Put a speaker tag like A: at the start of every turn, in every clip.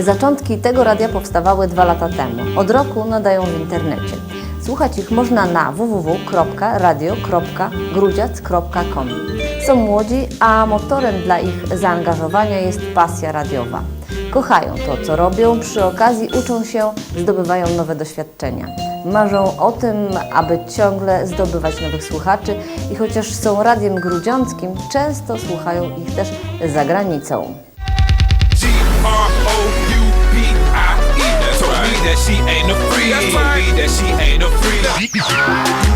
A: Zaczątki tego radia powstawały dwa lata temu. Od roku nadają w internecie. Słuchać ich można na www.radio.grudziac.com. Są młodzi, a motorem dla ich zaangażowania jest pasja radiowa. Kochają to, co robią, przy okazji uczą się, zdobywają nowe doświadczenia. Marzą o tym, aby ciągle zdobywać nowych słuchaczy i chociaż są radiem grudziąckim, często słuchają ich też za granicą.
B: That she ain't a free. Told me that she ain't a free.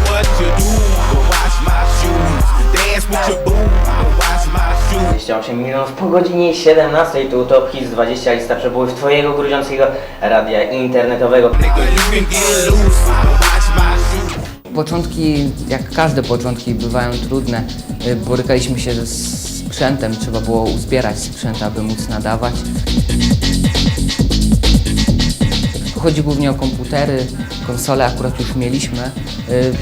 B: What you do, but watch my shoes. Dance with your boo, but watch my shoes.
C: 28 milionów po godzinie 17 tu Top Hits 20 lista przebójów Twojego grudziącego radia internetowego.
B: Nigga, you can get loose, but watch my shoes.
D: Początki, jak każde początki, bywają trudne. Y, Borykaliśmy się ze sprzętem, trzeba było uzbierać sprzęt, aby móc nadawać. Chodzi głównie o komputery, konsole akurat już mieliśmy. Y,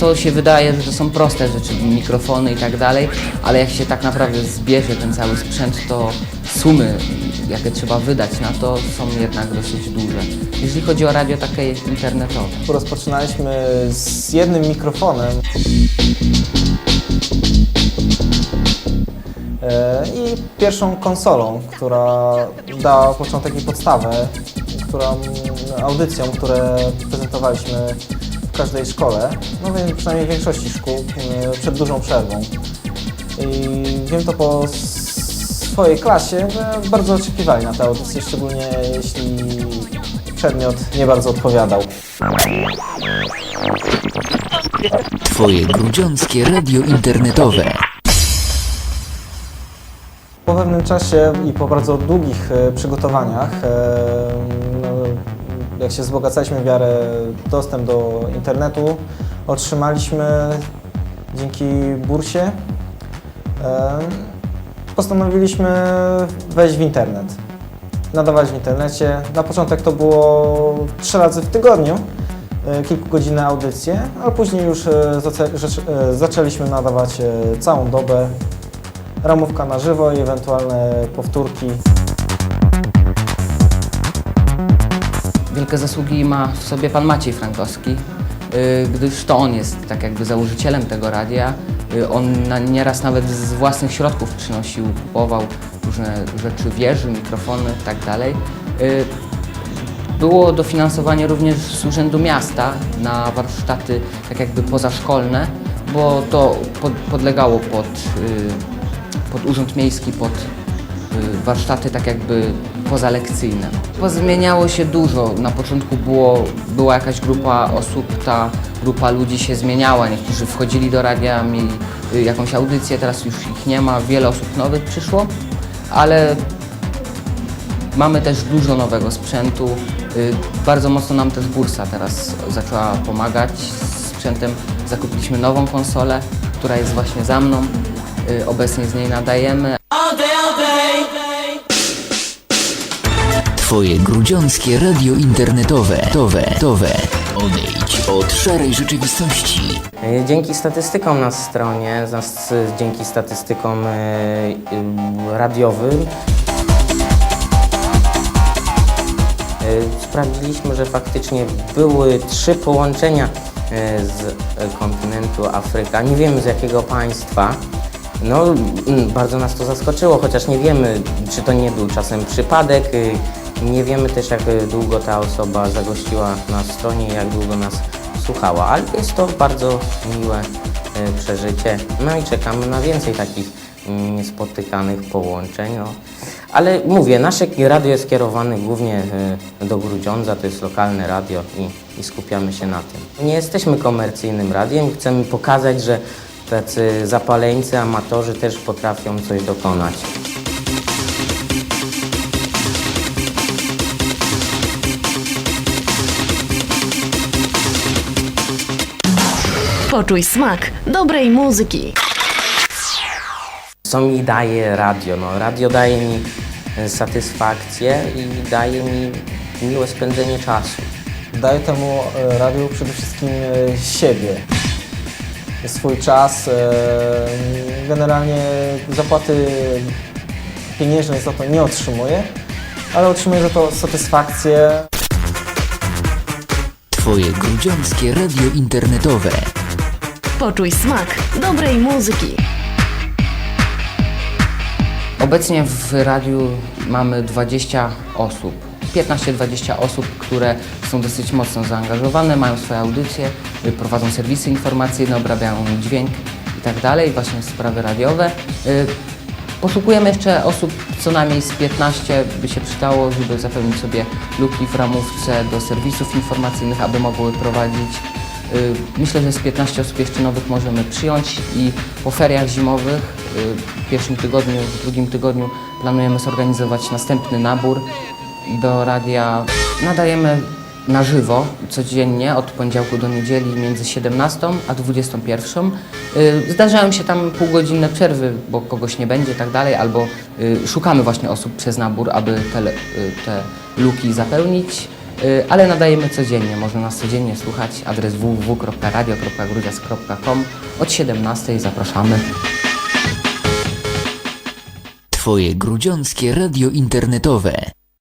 D: To się wydaje, że to są proste rzeczy, mikrofony i tak dalej, ale jak się tak naprawdę zbierze ten cały sprzęt, to sumy, jakie trzeba wydać na to, są jednak dosyć duże. Jeżeli chodzi o radio takie internetowe.
E: Rozpoczynaliśmy z jednym mikrofonem e, i pierwszą konsolą, która dała początek i podstawę, którą, audycją, które prezentowaliśmy w każdej szkole, no więc przynajmniej w większości szkół, e, przed dużą przerwą. I wiem to po swojej klasie, że bardzo oczekiwali na tę audycję, szczególnie jeśli przedmiot nie bardzo odpowiadał.
F: Twoje grudziąckie radio internetowe.
E: Po pewnym czasie i po bardzo długich e, przygotowaniach, jak się wzbogacaliśmy w miarę dostęp do internetu, otrzymaliśmy dzięki bursie, postanowiliśmy wejść w internet. Nadawać w internecie. Na początek to było trzy razy w tygodniu, e, kilkugodzinne audycje, ale później już e, e, zaczęliśmy nadawać całą dobę, ramówka na żywo i ewentualne powtórki.
D: Zasługi ma w sobie pan Maciej Frankowski, y, gdyż to on jest tak jakby założycielem tego radia. Y, On nieraz nawet z własnych środków przynosił, kupował różne rzeczy, wieży, mikrofony i tak. Y, Było dofinansowanie również z Urzędu Miasta na warsztaty tak jakby pozaszkolne, bo to pod, podlegało pod, pod Urząd Miejski, pod warsztaty tak jakby pozalekcyjne. Pozmieniało się dużo. Na początku było, była jakaś grupa osób, ta grupa ludzi się zmieniała. Niektórzy wchodzili do radia, mieli y, jakąś audycję, teraz już ich nie ma. Wiele osób nowych przyszło, ale mamy też dużo nowego sprzętu. Y, Bardzo mocno nam też bursa teraz zaczęła pomagać z sprzętem. Zakupiliśmy nową konsolę, która jest właśnie za mną. Y, Obecnie z niej nadajemy,
F: Twoje grudziąckie radio internetowe. Towe, towe. Odejdź od szarej rzeczywistości.
C: Y, Dzięki statystykom na stronie, dzięki statystykom y, y, radiowym y, sprawdziliśmy, że faktycznie były trzy połączenia y, z y, kontynentu Afryka. Nie wiemy z jakiego państwa. No, bardzo nas to zaskoczyło, chociaż nie wiemy, czy to nie był czasem przypadek. Nie wiemy też, jak długo ta osoba zagościła na stronie jak długo nas słuchała, ale jest to bardzo miłe y, przeżycie. No i czekamy na więcej takich mm, niespotykanych połączeń. No. Ale mówię, nasze radio jest kierowane głównie y, do Grudziądza, to jest lokalne radio i, i skupiamy się na tym. Nie jesteśmy komercyjnym radiem, chcemy pokazać, że tacy zapaleńcy, amatorzy też potrafią coś dokonać.
G: Poczuj smak dobrej muzyki.
C: Co mi daje radio? No, radio daje mi e, satysfakcję i daje mi miłe spędzenie czasu.
E: Daję temu e, radiu przede wszystkim e, siebie, swój czas. e, Generalnie zapłaty pieniężnej za to nie otrzymuję. ale otrzymuję za to satysfakcję.
F: Twoje grudziąckie radio internetowe.
G: Poczuj smak dobrej muzyki.
D: Obecnie w radiu mamy 20 osób, 15-20 osób, które są dosyć mocno zaangażowane, mają swoje audycje, prowadzą serwisy informacyjne, obrabiają dźwięk i tak dalej, właśnie sprawy radiowe. Y, Poszukujemy jeszcze osób, co najmniej z 15 by się przydało, żeby zapełnić sobie luki w ramówce do serwisów informacyjnych, aby mogły prowadzić Myślę, że z 15 osób jeszcze nowych możemy przyjąć i po feriach zimowych y, w pierwszym tygodniu, w drugim tygodniu planujemy zorganizować następny nabór do radia. Nadajemy na żywo codziennie od poniedziałku do niedzieli między 17 a 21. Y, Zdarzają się tam półgodzinne przerwy, bo kogoś nie będzie i tak dalej, albo y, szukamy właśnie osób przez nabór, aby te, y, te luki zapełnić. Y, ale nadajemy codziennie. Można nas codziennie słuchać. Adres www.radio.grudzias.com od 17 zapraszamy.
F: Twoje grudziąckie radio internetowe.